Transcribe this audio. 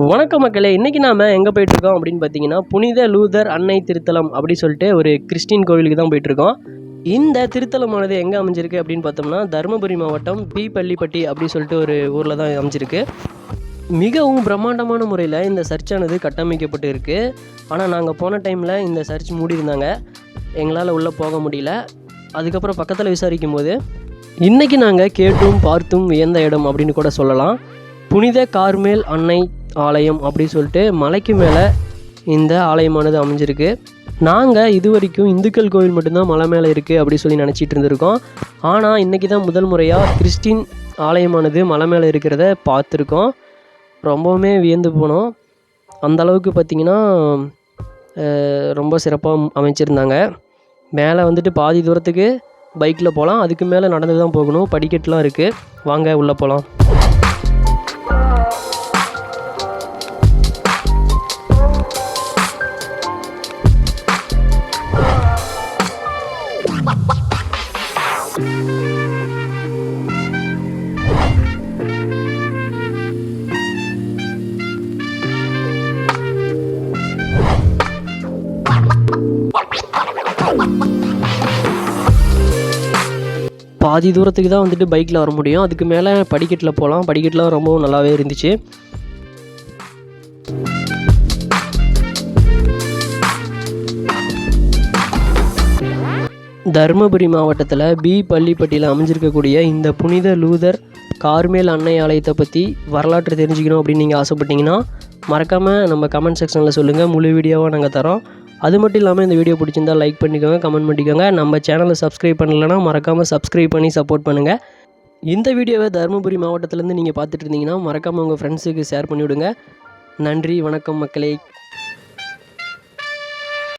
வணக்கம் மக்களே இன்றைக்கி நாம் எங்கே போயிட்டுருக்கோம் அப்படின்னு பார்த்தீங்கன்னா புனித லூதர் அன்னை திருத்தலம் அப்படி சொல்லிட்டு ஒரு கிறிஸ்டின் கோவிலுக்கு தான் போயிட்டுருக்கோம். இந்த திருத்தலமானது எங்கே அமைஞ்சிருக்கு அப்படின்னு பார்த்தோம்னா தருமபுரி மாவட்டம் பி பள்ளிப்பட்டி அப்படின்னு சொல்லிட்டு ஒரு ஊரில் தான் அமைஞ்சிருக்கு. மிகவும் பிரம்மாண்டமான முறையில் இந்த சர்ச்சானது கட்டமைக்கப்பட்டு இருக்குது ஆனால் நாங்கள் போன டைமில் இந்த சர்ச் மூடியிருந்தாங்க எங்களால் உள்ளே போக முடியல. அதுக்கப்புறம் பக்கத்தில் விசாரிக்கும் போது இன்றைக்கி நாங்கள் கேட்டும் பார்த்தும் வியந்த இடம் அப்படின்னு கூட சொல்லலாம். புனித கார்மேல் அன்னை ஆலயம் அப்படி சொல்லிட்டு மலைக்கு மேலே இந்த ஆலயமானது அமைஞ்சிருக்கு. நாங்கள் இது வரைக்கும் இந்துக்கள் கோவில் மட்டும்தான் மலை மேலே இருக்குது அப்படி சொல்லி நினச்சிட்டு இருந்திருக்கோம். ஆனால் இன்றைக்கி தான் முதல் முறையாக கிறிஸ்டின் ஆலயமானது மலை மேலே இருக்கிறத பார்த்துருக்கோம். ரொம்பவுமே வியந்து போனோம். அந்த அளவுக்கு பார்த்திங்கன்னா ரொம்ப சிறப்பாக அமைச்சிருந்தாங்க. மேலே வந்துட்டு பாதி தூரத்துக்கு பைக்கில் போகலாம் அதுக்கு மேலே நடந்து தான் போகணும். படிக்கட்டுலாம் இருக்குது வாங்க உள்ளே போகலாம் பாதி தூரத்துக்கு தான் வந்துட்டு பைக்கில் வர முடியும். அதுக்கு மேலே படிக்கட்டில் போகலாம். படிக்கட்டெலாம் ரொம்பவும் நல்லாவே இருந்துச்சு. தருமபுரி மாவட்டத்தில் பி பள்ளிப்பட்டியில் அமைஞ்சிருக்கக்கூடிய இந்த புனித லூதர் கார்மேல் அன்னை ஆலயத்தை பற்றி வரலாற்று தெரிஞ்சுக்கணும் அப்படின்னு நீங்கள் ஆசைப்பட்டீங்கன்னா மறக்காமல் நம்ம கமெண்ட் செக்ஷனில் சொல்லுங்கள் முழு வீடியோவாக நாங்கள் தரோம். அது மட்டும் இல்லாமல் இந்த வீடியோ பிடிச்சிருந்தா லைக் பண்ணிக்கோங்க கமெண்ட் பண்ணிக்கோங்க. நம்ம சேனலை சப்ஸ்கிரைப் பண்ணலைன்னா மறக்காமல் சப்ஸ்கிரைப் பண்ணி சப்போர்ட் பண்ணுங்கள் இந்த வீடியோவை தருமபுரி மாவட்டத்திலேருந்து நீங்கள் பார்த்துட்டு இருந்தீங்கன்னா மறக்காமல் உங்கள் ஃப்ரெண்ட்ஸுக்கு ஷேர் பண்ணிவிடுங்க. நன்றி வணக்கம் மக்களே.